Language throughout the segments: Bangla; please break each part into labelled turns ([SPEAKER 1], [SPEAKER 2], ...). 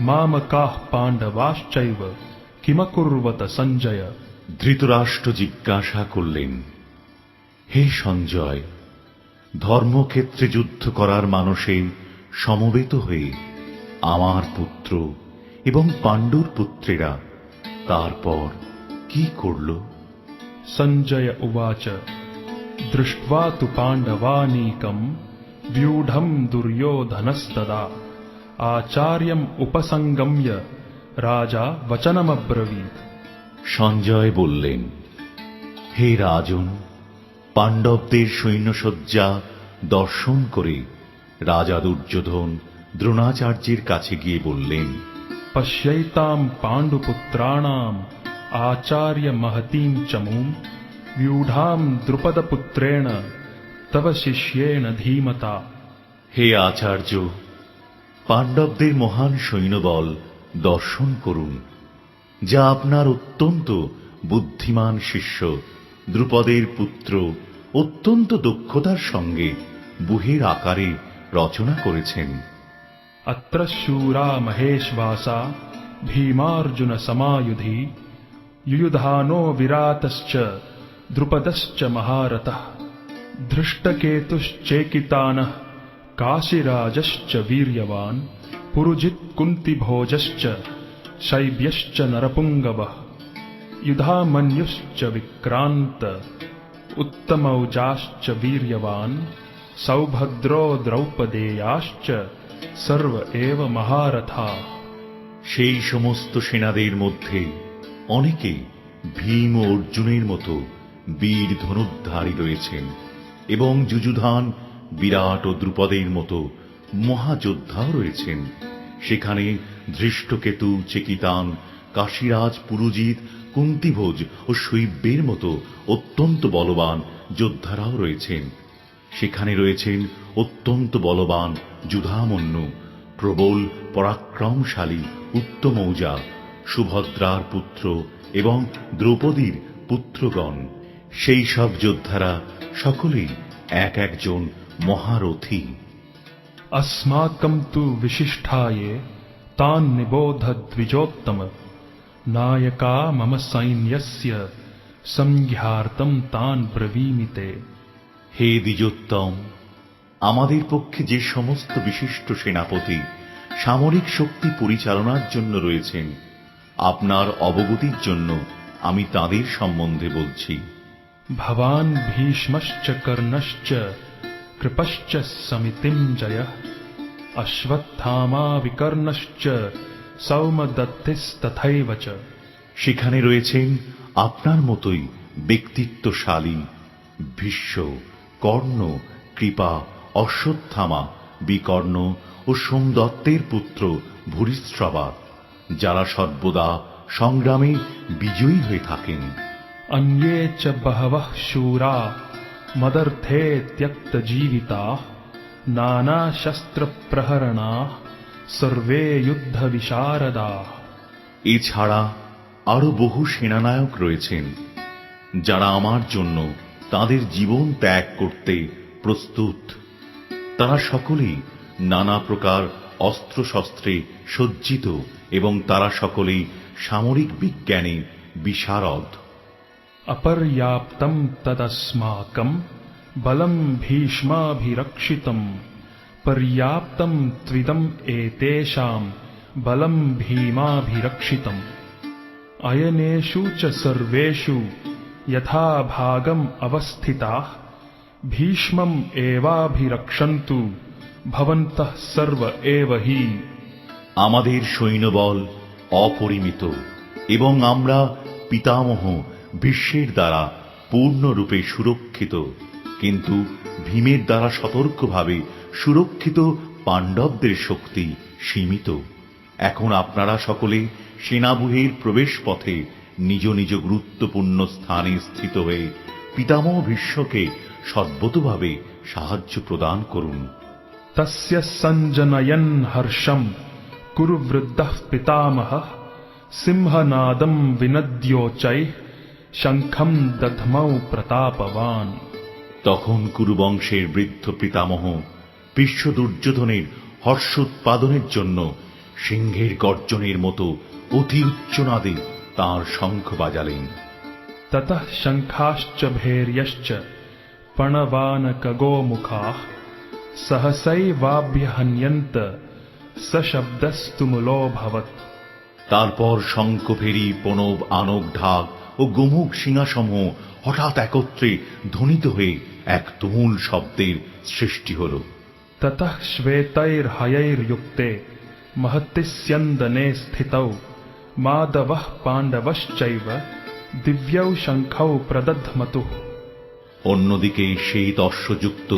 [SPEAKER 1] मामकाः पाण्डवाश्चैव किमकुर्वत सञ्जय
[SPEAKER 2] ধৃতরাষ্ট্র জিজ্ঞাসা করলেন হে সঞ্জয় ধর্মক্ষেত্রে যুদ্ধ করার মানসে সমবেত হয়ে আমার পুত্র এবং পাণ্ডুর পুত্রেরা তারপর কি করল
[SPEAKER 1] सञ्जय उवाच दृष्ट्वा तु पाण्डवानीकम् व्यूढम् दुर्योधनस्तदा आचार्यम् उपसङ्गम्य राजा वचनमब्रवीत्
[SPEAKER 2] সঞ্জয় বললেন হে রাজন পাণ্ডবদের সৈন্যসজ্জা দর্শন করে রাজা দুর্যোধন দ্রোণাচার্যের কাছে গিয়ে বললেন
[SPEAKER 1] पश्यैताम् पाण्डुपुत्राणाम् आचार्यमहतीम् चमूम् व्यूढाम् द्रुपदपुत्रेण तव शिष्येण धीमता
[SPEAKER 2] হে আচার্য পাণ্ডবদের মহান সৈন্যবল দর্শন করুন যা আপনার অত্যন্ত বুদ্ধিমান শিষ্য দ্রুপদের পুত্র অত্যন্ত দক্ষতার সঙ্গে বুহের আকারে রচনা করেছেন
[SPEAKER 1] अत्र शूरा महेश्वासा भीमार्जुनसमायुधि युयुधानो विरातश्च द्रुपदश्च महारथः धृष्टकेतुश्चेकितानः काशिराजश्च वीर्यवान् पुरुजित्कुन्तिभोजश्च शैब्यश्च नरपुङ्गवः युधामन्युश्च विक्रान्त उत्तमौजाश्च वीर्यवान् सौभद्रो द्रौपदेयाश्च सर्व एव महारथा
[SPEAKER 2] সেই সমস্ত সেনাদের মধ্যে অনেকে ভীম ও অর্জুনের মতো বীর ধনুর্ধারী রয়েছেন এবং যুযুধান বিরাট ও দ্রুপদের মতো মহাযোদ্ধাও রয়েছেন। সেখানে ধৃষ্টকেতু, চেকিতান, কাশীরাজ, পুরুজিৎ, কুন্তিভোজ ও শৈব্যের মতো অত্যন্ত বলবান যোদ্ধারাও রয়েছেন। সেখানে রয়েছেন অত্যন্ত বলবান যুধামন্যু, প্রবল পরাক্রমশালী উত্তমৌজা, সুভদ্রার পুত্র এবং দ্রৌপদীর পুত্রগণ। সেই সব যোদ্ধারা সকলেই এক একজন মহারথী
[SPEAKER 1] अस्माकम् तु विशिष्टाये तान् निबोध द्विजोत्तम नायका मम सैन्यस्य संज्ञार्थम् तान् ब्रवीमि ते
[SPEAKER 2] হে দ্বিজোত্তম আমাদের পক্ষে যে সমস্ত বিশিষ্ট সেনাপতি সামরিক শক্তি পরিচালনার জন্য রয়েছেন আপনার অবগতির জন্য আমি তাদের সম্বন্ধে বলছি
[SPEAKER 1] भवान् भीष्मश्च कर्णश्च कृपश्च समितिञ्जयः अश्वत्थामा विकर्णश्च सौमदत्तिस्तथैव च
[SPEAKER 2] সেখানে রয়েছেন আপনার মতোই ব্যক্তিত্বশালী ভীষ্ম কর্ণ কৃপা অশ্বত্থামা বিকর্ণ ও সোমদত্তের পুত্র ভূরিশ্রবা যারা সর্বদা সংগ্রামে বিজয়ী হয়ে থাকেন
[SPEAKER 1] अन्ये च बहवः शूरा मदर्थे त्यक्तजीविताः नानाशस्त्रप्रहरणाः सर्वे युद्धविशारदाः
[SPEAKER 2] এছাড়া আরো বহু সেনানায়ক রয়েছেন যারা আমার জন্য তাদের জীবন ত্যাগ করতে প্রস্তুত তারা সকলেই নানা প্রকার অস্ত্রশস্ত্রে সজ্জিত এবং তারা সকলেই সামরিক বিজ্ঞানে বিশারদ
[SPEAKER 1] अपर्याप्तम् तदस्माकम् बलम् भीष्माभिरक्षितम् पर्याप्तम् त्विदम् एतेषाम् बलम् भीमाभिरक्षितम् अयनेषु च सर्वेषु यथा भागम् अवस्थिताः भीष्मम् एवाभिरक्षन्तु भवन्तः सर्व एव हि
[SPEAKER 2] আমাদের সৈন্যবল অপরিমিত এবং আমরা পিতামহ বিশ্বের দ্বারা পূর্ণরূপে সুরক্ষিত, কিন্তু ভীমের দ্বারা সতর্কভাবে সুরক্ষিত পাণ্ডবদের শক্তি সীমিত। এখন আপনারা সকলে সেনাবুহের প্রবেশ পথে নিজ নিজ গুরুত্বপূর্ণ স্থানে স্থিত হয়ে পিতামহ ভীষ্মকে সদ্বতভাবে সাহায্য প্রদান করুন।
[SPEAKER 1] তস্য সঞ্জনয়ন হর্ষম কুরুবৃদ্ধ পিতামহ সিংহনাদম বিনদ্যোচয় শঙ্খম দধমৌ প্রতাপবান।
[SPEAKER 2] তখন কুরুবংশের বৃদ্ধ পিতামহ বিশ্ব দুর্যোধনের হর্ষোৎপাদনের জন্য সিংহের গর্জনের মতো অতি উচ্চনাদে তাঁর শঙ্খ বাজালেন।
[SPEAKER 1] তত শঙ্খাশ্চ ভৈর্যশ্চ পণবান খগোমুখা সহসৈবাভ্যহন্যন্ত সশব্দস্তুমূলো ভবত
[SPEAKER 2] তারপর শঙ্খ ফেরি পণব আনক ঢাক ও গোমুখ সিংহাসমূহ হঠাৎ একত্রে ধ্বনিত হয়ে এক তুমুল শব্দের সৃষ্টি হল।
[SPEAKER 1] ততঃ শ্বেতৈর হয়ৈর যুক্তে মহতিস্যন্দনে স্থিত মাধব পাণ্ডবশ্চৈব দিব্যৌ শঙ্খৌ প্রদধমতু।
[SPEAKER 2] অন্যদিকে সেই দর্শযুক্ত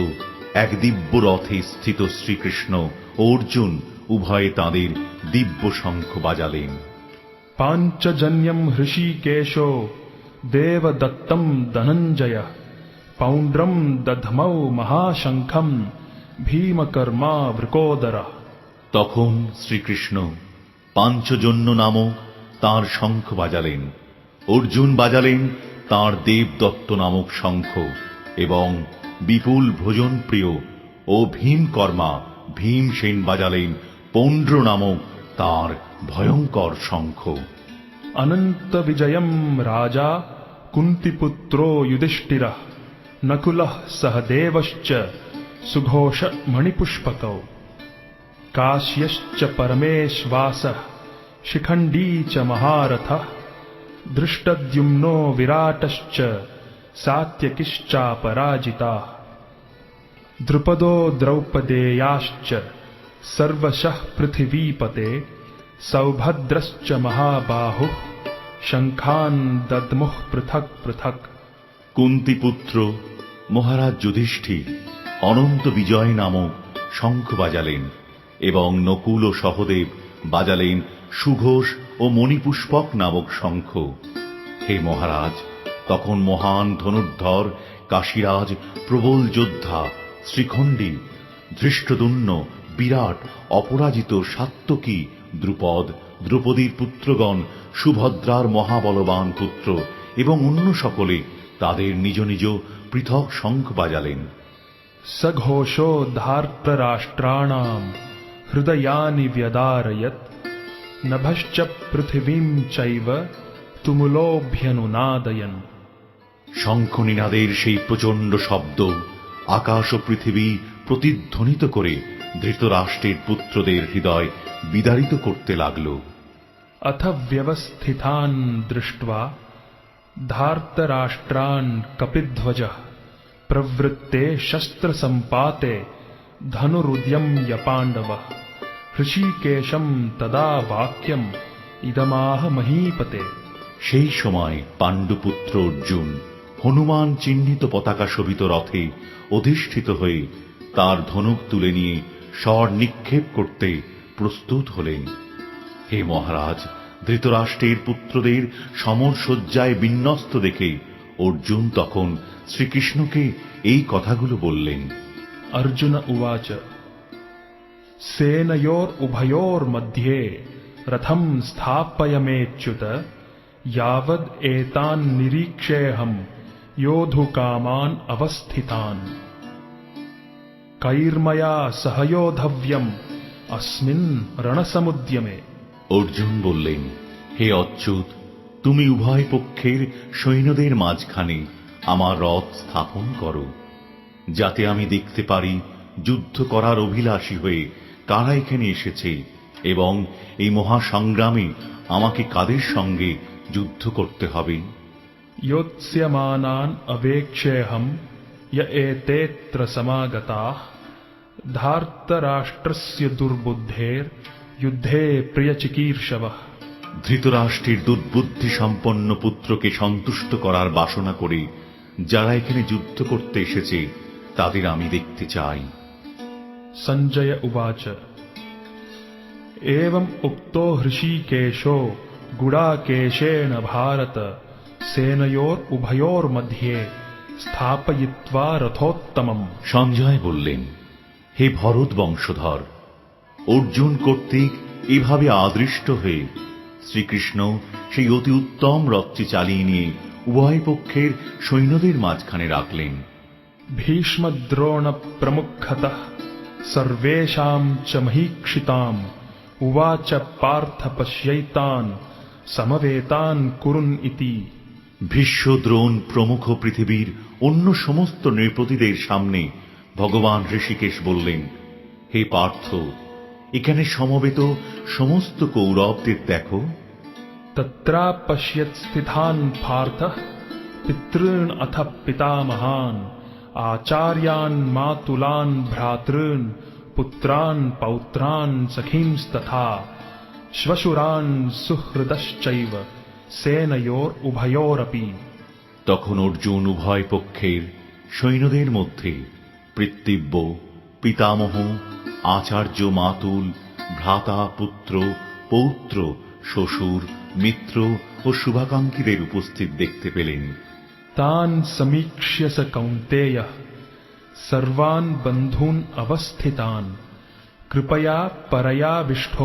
[SPEAKER 2] এক দিব্য রথে স্থিত শ্রীকৃষ্ণ অর্জুন উভয়ে তাঁদের দিব্য শঙ্খ বাজালেন।
[SPEAKER 1] पाञ्चजन्यम् हृषीकेशो देवदत्तम् धनञ्जयः पौण्ड्रम् दध्मौ महाशङ्खम् भीमकर्मा वृकोदरः
[SPEAKER 2] তখন শ্রীকৃষ্ণ পাঞ্চজন্য নামক তাঁর শঙ্খ বাজালেন অর্জুন বাজালেন তাঁর দেবদত্ত নামক শঙ্খ এবং বিপুল ভোজন প্রিয় ও ভীমকর্মা ভীমসেন বাজালেন পৌণ্ড্র নামক তাঁর ভয়ঙ্কর শঙ্খ
[SPEAKER 1] अनन्तविजयम् राजा कुन्तिपुत्रो युधिष्ठिरः नकुलः सहदेवश्च सुघोष मणिपुष्पकौ काश्यश्च परमेश्वासः शिखण्डी च महारथः दृष्टद्युम्नो विराटश्च सात्यकिश्चापराजिताः द्रुपदो द्रौपदेयाश्च सर्वशः पृथिवीपते सौभद्रश्च महाबाहुः शङ्खान् दद्मुः पृथक् पृथक्
[SPEAKER 2] কুন্তিপুত্র মহারাজ যুধিষ্ঠির অনন্ত বিজয় নামক শঙ্খ বাজালেন এবং নকুল ও সহদেব বাজালেন সুঘোষ ও মণিপুষ্পক নামক শঙ্খ হে মহারাজ তখন মহান ধনুর্ধর কাশীরাজ প্রবল যোদ্ধা শ্রীখণ্ডী ধৃষ্টদুন্ন বিরাট অপরাজিত সাত্তকী দ্রুপদ দ্রুপদীর পুত্রগণ সুভদ্রার মহাবলবান পুত্র এবং অন্য সকলে তাদের নিজ নিজ পৃথক শঙ্খ বাজালেন।
[SPEAKER 1] সঘোষো ধার্তরাষ্ট্রাণাম হৃদয়ানি ব্যদারয়ত নভশ্চ পৃথিবীম চৈব তুমুলোভ্যনুনাদয়ন।
[SPEAKER 2] শঙ্খনিনাদের সেই প্রচণ্ড শব্দ আকাশ ও পৃথিবী প্রতিধ্বনিত করে ধৃতরাষ্ট্রের পুত্রদের হৃদয় বিদারিত করতে লাগল।
[SPEAKER 1] অথ ব্যবস্থিতান দৃষ্টা ধার্তরাষ্ট্রান কপিধ্বজ প্রবৃত্তে শস্ত্রসম্পাতে ধনুরুদ্যম্য পাণ্ডব হৃষিকেশম তদা বাক্যম ইদমাহ মহীপতে
[SPEAKER 2] সেই সময় পাণ্ডুপুত্র অর্জুন হনুমান চিহ্নিত পতাকা শোভিত রথে অধিষ্ঠিত হয়ে তার ধনুক তুলে নিয়ে স্বর নিক্ষেপ করতে প্রস্তুত হলেন হে মহারাজ ধৃতরাষ্ট্রের পুত্রদের সমর সজ্জায় বিন্যস্ত দেখে অর্জুন তখন শ্রীকৃষ্ণকে এই কথাগুলো বললেন
[SPEAKER 1] अर्जुन उवाच सेनयोरुभयोर्मध्ये रथम् स्थापयमेच्युत यावद् एतान् निरीक्षेऽहम् योद्धुकामान् अवस्थितान् कैर्मया सहयोधव्यम् अस्मिन् रणसमुद्यमे
[SPEAKER 2] অর্জুন বললেন হে অচ্যুত তুমি উভয় পক্ষের সৈন্যদের মাঝখানে আমার রথ স্থাপন করো যাতে আমি দেখতে পারি যুদ্ধ করার অভিলাষী হয়ে কারা এখানে এসেছে এবং এই মহাসংগ্রামে আমাকে কাদের সঙ্গে যুদ্ধ করতে হবে
[SPEAKER 1] योत्स्यमानान् अवेक्षेऽहम् य एतेऽत्र समागताः ধার্তরাষ্ট্রস্য দুর্বুদ্ধের যুদ্ধে প্রিয়চিকীর্ষব
[SPEAKER 2] ধৃতরাষ্ট্রের দুর্বুদ্ধি সম্পন্ন পুত্রকে সন্তুষ্ট করার বাসনা করে যারা এখানে যুদ্ধ করতে এসেছে তাদের আমি দেখতে চাই।
[SPEAKER 1] সঞ্জয় উবাচ। এবং উক্ত হৃষিকেশো গুড়াকেশেন ভারত সেনয়োর উভয়োর মধ্যে স্থাপয়িত্বা রথোত্তম
[SPEAKER 2] সঞ্জয় বললেন হে ভরত বংশধর অর্জুন কর্তৃক এভাবে আদৃষ্ট হয়ে শ্রীকৃষ্ণ সেই অতি উত্তম রক্তি চালিয়ে নিয়ে উভয় পক্ষের সৈন্যদের মাঝখানে রাখলেন।
[SPEAKER 1] ভীষ্মদ্রোণ প্রমুখত সর্বেশাম চ মহীক্ষিতাম উবাচ পার্থ পশ্যৈতান সমবেতান কুরুন
[SPEAKER 2] ইতি। ভীষ্মদ্রোণ প্রমুখ পৃথিবীর অন্য সমস্ত নৃপতিদের সামনে ভগবান ঋষিকেশ বললেন হে পার্থ এখানে সমবেত সমস্ত কৌরবদের দেখো।
[SPEAKER 1] তত্রাপশ্যৎস্থিতান পার্থ পিতৃণ অথ পিতামহান আচার্যান মাতুলান ভ্রাতৃণ পুত্রান পৌত্রান সখীংস্তথা শ্বশুরান সুহৃদশ্চৈব সেনয়োর উভয়োরপি।
[SPEAKER 2] তখন অর্জুন উভয় পক্ষের সৈন্যদের মধ্যে পৃত্তিব্য পিতামহ আচার্য মাতুল ভ্রাতা পুত্র পৌত্র শ্বশুর মিত্র ও শুভাকাঙ্ক্ষীদের উপস্থিত দেখতে পেলেন।
[SPEAKER 1] তান সমীক্ষ্য কৌন্তেয় সর্বান বন্ধুন অবস্থিতান কৃপয়া পরয়াবিষ্ঠ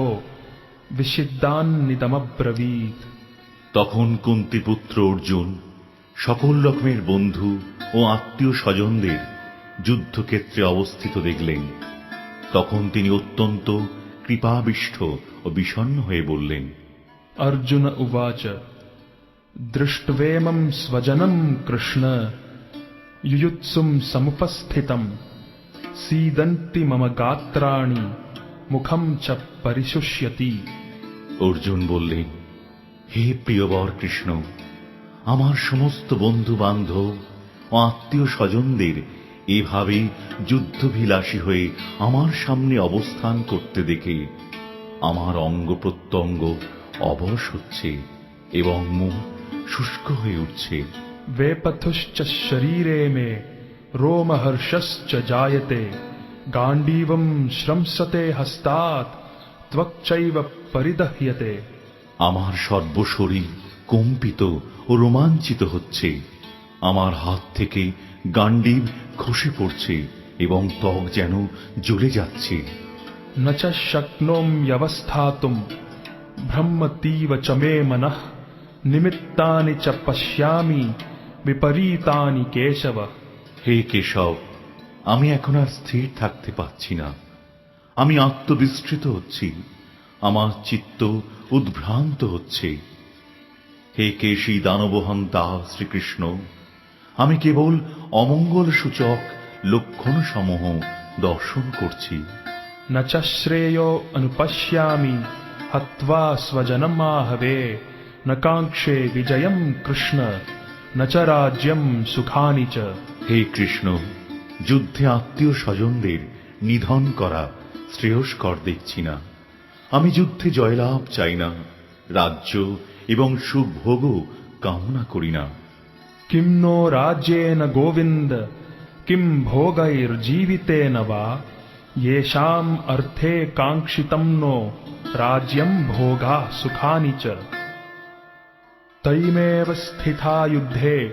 [SPEAKER 1] বিশিদ্ধান নিতমব্রবীত
[SPEAKER 2] তখন কুন্তিপুত্র অর্জুন সকল রকমের বন্ধু ও আত্মীয় স্বজনদের যুদ্ধক্ষেত্রে অবস্থিত দেখলেন। তখন তিনি অত্যন্ত কৃপাবিষ্ঠ ও বিষণ্ন হয়ে বললেন
[SPEAKER 1] অর্জুন উবাচ দৃষ্টেমম স্বজনম কৃষ্ণ ইয়ুৎসুম সমুপস্থিতম সীদন্তি মম গাত্রাণি মুখম চ পরিশুষ্যতি।
[SPEAKER 2] অর্জুন বললেন হে প্রিয়বর কৃষ্ণ আমার সমস্ত বন্ধু বান্ধব ও আত্মীয় স্বজনদের এভাবেই যুদ্ধভিলাষী হয়ে আমার সামনে অবস্থান করতে দেখে আমার অঙ্গ প্রত্যঙ্গ অবশ হচ্ছে এবং মুখ শুষ্ক হয়ে উঠছে।
[SPEAKER 1] বেপথশ্চ শরীরে মে রোমহর্ষশ্চ জায়তে গান্ডীবম শ্রমসতে হস্তাৎ ত্বকচৈব পরিদহ্যতে।
[SPEAKER 2] আমার সর্বশরীর কম্পিত ও রোমাঞ্চিত হচ্ছে। আমার হাত থেকে গান্ডীব খসে পড়ছে এবং ত্বক যেন জ্বলে যাচ্ছে।
[SPEAKER 1] নচ শক্নোম ব্যবস্থাতুম ব্রহ্মতীব চ মে মনঃ নিমিত্তানি চ পশ্যামি বিপরীতানি কেশব।
[SPEAKER 2] হে কেশব আমি এখন আর স্থির থাকতে পারছি না। আমি আত্মবিস্তৃত হচ্ছি। আমার চিত্ত উদ্ভ্রান্ত হচ্ছে। হে কেশী দানবহন দাস শ্রীকৃষ্ণ আমি কেবল অমঙ্গলসূচক লক্ষণসমূহ দর্শন করছি।
[SPEAKER 1] না শ্রেয় অনুপশ্যামি হত্বা স্বজনমাহবে না কাঙ্ক্ষে বিজয়ম কৃষ্ণ না চ রাজ্যম সুখানি চ।
[SPEAKER 2] হে কৃষ্ণ যুদ্ধে আত্মীয় স্বজনদের নিধন করা শ্রেয়স্কর দেখছি না। আমি যুদ্ধে জয়লাভ চাই না রাজ্য এবং সুভোগও কামনা করি না।
[SPEAKER 1] किं नो राज्येन गोविन्द किं भोगैर्जीवितेन वा? येषाम् अर्थे काङ्क्षितम् नो राज्यम् भोगाः सुखानि च। तैमेव स्थिता युद्धे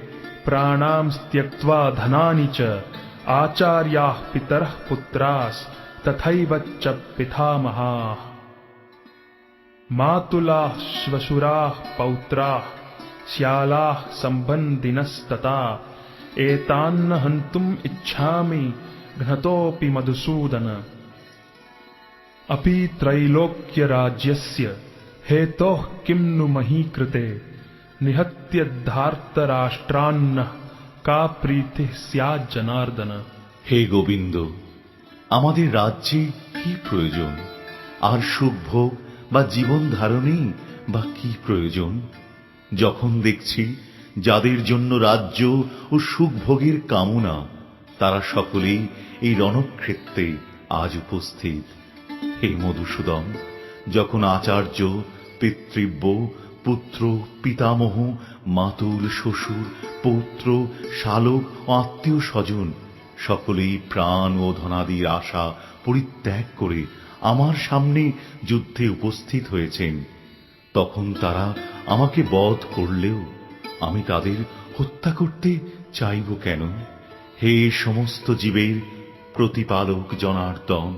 [SPEAKER 1] प्राणाम् त्यक्त्वा धनानि च, आचार्याः पितरः पुत्रास्तथैव च पितामहाः। मातुलाः श्वशुराः पौत्राः श्यालाः सम्बन्धिनस्तथा एतान्न हन्तुम् इच्छामि घ्नतोऽपि मधुसूदन अपि त्रैलोक्यराज्यस्य हेतोः किम् नु मही कृते निहत्य धार्तराष्ट्रान्नः का प्रीतिः स्याज्जनार्दन
[SPEAKER 2] হে গোবিন্দ আমাদের রাজ্যে কি প্রয়োজন আর সুখ ভোগ বা জীবন ধারণেই বা কি প্রয়োজন যখন দেখছি যাদের জন্য রাজ্য ও সুখভোগের কামনা, তারা সকলেই এই রণক্ষেত্রে আজ উপস্থিত। হে মধুসূদন, যখন আচার্য, পিতৃব্য, পুত্র, পিতামহ, মাতুল, শ্বশুর, পৌত্র, শালক ও আত্মীয় স্বজন, সকলেই প্রাণ ও ধনাদির আশা পরিত্যাগ করে আমার সামনে যুদ্ধে উপস্থিত হয়েছেন। তখন তারা আমাকে বধ করলেও আমি তাদের হত্যা করতে চাইব কেন? হে সমস্ত জীবের প্রতিপালক জনার্দন,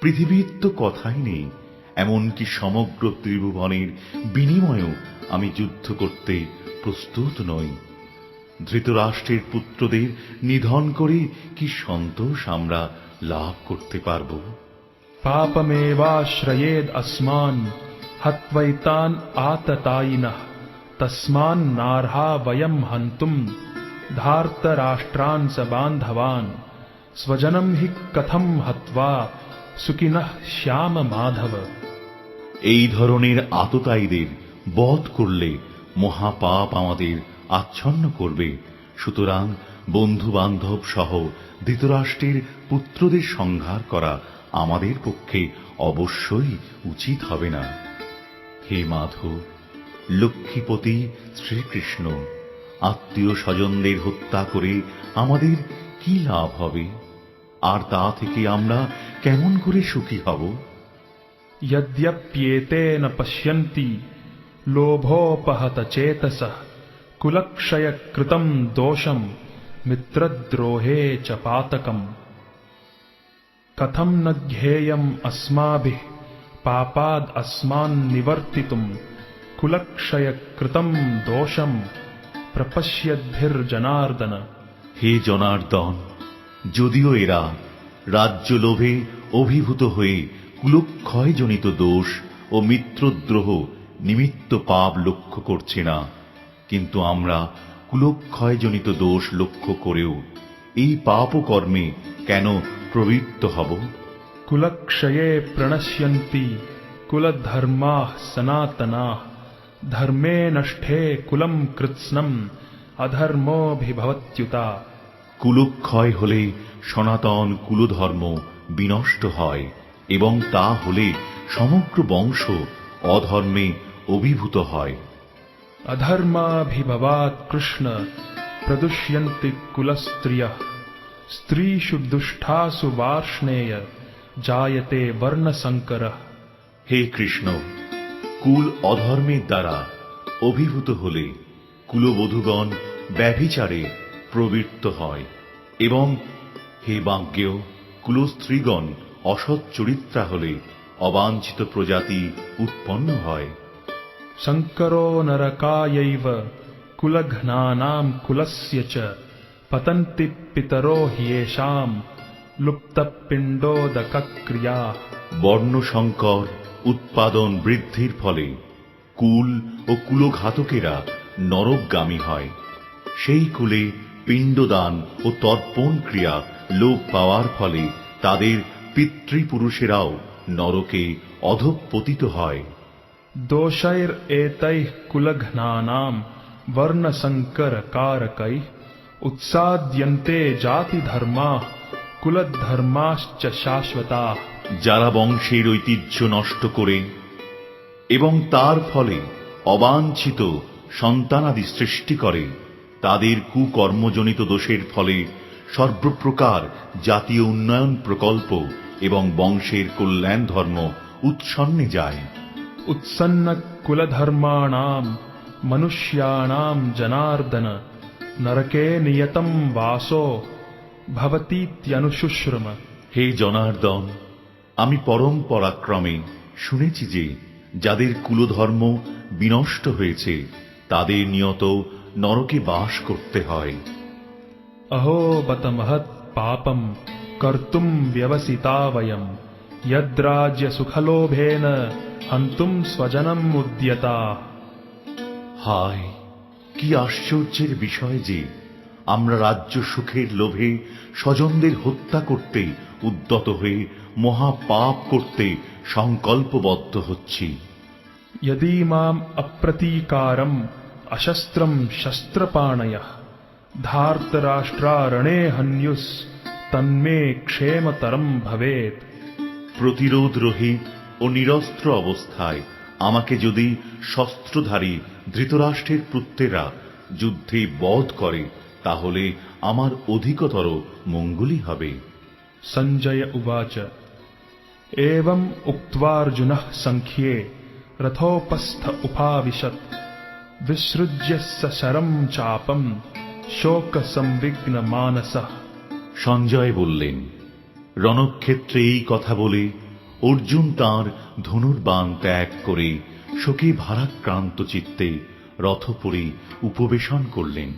[SPEAKER 2] পৃথিবীর তো কথাই নেই, এমনকি সমগ্র ত্রিভুবনের বিনিময়েও আমি যুদ্ধ করতে প্রস্তুত নই। ধৃতরাষ্ট্রের পুত্রদের নিধন করে কি সন্তোষ আমরা লাভ করতে পারব?
[SPEAKER 1] পাপমেবাশ্রয়েদ আসমান हत्वैतान् आततायिनः तस्मान्नार्हा वयम् हन्तुम् धार्तराष्ट्रान् स बान्धवान् स्वजनं हि कथं हत्वा सुखिनः श्याम माधव
[SPEAKER 2] এই ধরনের আততায়ীদের বধ করলে মহাপাপ আমাদের আচ্ছন্ন করবে সুতরাং বন্ধু বান্ধব সহ ধৃতরাষ্ট্রের পুত্রদের সংহার করা আমাদের পক্ষে অবশ্যই উচিত হবে না হে মাধব লক্ষ্মীপতি শ্রীকৃষ্ণ আত্মীয় স্বজনদের হত্যা করে আমাদের কি লাভ হবে আর তা থেকে আমরা কেমন করে সুখী হব
[SPEAKER 1] यद्यप्येते न पश्यन्ति लोभोपहतचेतसः कुलक्षयकृतम् दोषम् मित्रद्रोहे च पातकम् कथम् न ज्ञेयम् अस्माभिः पापाद् अस्मान् निवर्तितुम् कुलक्षयकृतम् दोषम् प्रपश्यद्भिर्जनार्दन
[SPEAKER 2] হে জনার্দন যদিও এরা রাজ্য লোভে অভিভূত হয়ে কুলক্ষয়জনিত দোষ ও মিত্রদ্রোহ নিমিত্ত পাপ লক্ষ্য করছে না কিন্তু আমরা কুলক্ষয়জনিত দোষ লক্ষ্য করেও এই পাপ ও কর্মে কেন প্রবৃত্ত হব
[SPEAKER 1] कुलक्षये प्रणश्यन्ति कुलधर्माः सनातनाः धर्मे नष्टे कुलम् कृत्स्नम् अधर्मोऽभिभवत्युता
[SPEAKER 2] কুলক্ষয় হলে সনাতন কুলধর্ম বিনষ্ট হয় এবং তা হলে সমগ্র বংশ অধর্মে অভিভূত হয়
[SPEAKER 1] अधर्माभिभवात् कृष्ण प्रदुष्यन्ति कुलस्त्रियः स्त्रीषु दुष्टासु वार्ष्णेय জায়তে বর্ণশঙ্কর
[SPEAKER 2] হে কৃষ্ণ কুল অধর্মের দ্বারা অভিভূত হলে কুলবধূগণ ব্যভিচারে প্রবৃত্ত হয় এবং হে বাজ্ঞেয় কুলস্ত্রীগণ অসৎ চরিত্রা হলে অবাঞ্ছিত প্রজাতি উৎপন্ন হয়।
[SPEAKER 1] শঙ্কর নরকায়ৈব কুলঘ্নানাম কুলস্য চ পতন্তি পিতরো লুপ্তপিণ্ডোদকক্রিয়া।
[SPEAKER 2] বর্ণসংকর উৎপাদন বৃদ্ধির ফলে কুল ও কুলঘাতকেরা নরকগামী হয়। সেই কুলে পিণ্ডদান ও তর্পণ ক্রিয়া লোপ পাওয়ার ফলে তাদের পিতৃপুরুষেরাও নরকে অধপতিত হয়।
[SPEAKER 1] দোষের এতৈ কুলঘ্নানাম বর্ণসংকর কারকৈঃ উৎসাদ্যন্তে জাতি ধর্মা কুলধর্মাশ্চ শাশ্বতা।
[SPEAKER 2] যারা বংশের ঐতিহ্য নষ্ট করে এবং তার ফলে অবাঞ্ছিত সন্তানাদি সৃষ্টি করে তাদের কুকর্মজনিত দোষের ফলে সর্বপ্রকার জাতীয় উন্নয়ন প্রকল্প এবং বংশের কল্যাণ ধর্ম উৎসন্নে যায়।
[SPEAKER 1] উৎসন্ন কুলধর্মাণাম মনুষ্যাণাম জনার্দন। নরকে নিয়তম বাসো।
[SPEAKER 2] ভাবাতি হে জনার্দন আমি পরম পরাক্রমে শুনেছি যে যাদের কুলধর্ম বিনষ্ট হয়েছে তাদের নিয়ত নরকে বাস করতে হয়।
[SPEAKER 1] অহো বত মহৎ পাপম কর্তুম ব্যবসিতাবয়ম ইয়দ্রাজ্য সুখলোভেন হন্তুম স্বজনম উদ্যতা।
[SPEAKER 2] হায় কি আশ্চর্যের বিষয় যে আমরা রাজ্য সুখের লোভে স্বজনদের হত্যা করতে উদ্যত হয়ে মহা পাপ করতে সংকল্পবদ্ধ হচ্ছি
[SPEAKER 1] यदि माम् अप्रतीकारम् अशस्त्रम् शस्त्रपाणयः धार्तराष्ट्रारणे हन्युस् तन्मे क्षेमतरम् भवेत्
[SPEAKER 2] প্রতিরোধ রহিত ও নিরস্ত্র অবস্থায় আমাকে যদি শস্ত্রধারী ধৃতরাষ্ট্রের পুত্রেরা যুদ্ধে বধ করে তাহলে আমার অধিকতর মঙ্গলই হবে।
[SPEAKER 1] সঞ্জয় উবাচ। এবং উক্তার্জুন সংখ্যে রথোপস্থ উপাবিশত বিসৃজ্য সরম চাপম শোক সংবিঘ্ন মানস
[SPEAKER 2] সঞ্জয় বললেন রণক্ষেত্রে এই কথা বলে অর্জুন তাঁর ধনুর্বাণ ত্যাগ করে শোকে ভারাক্রান্ত চিত্তে রথপরে উপবেশন করলেন।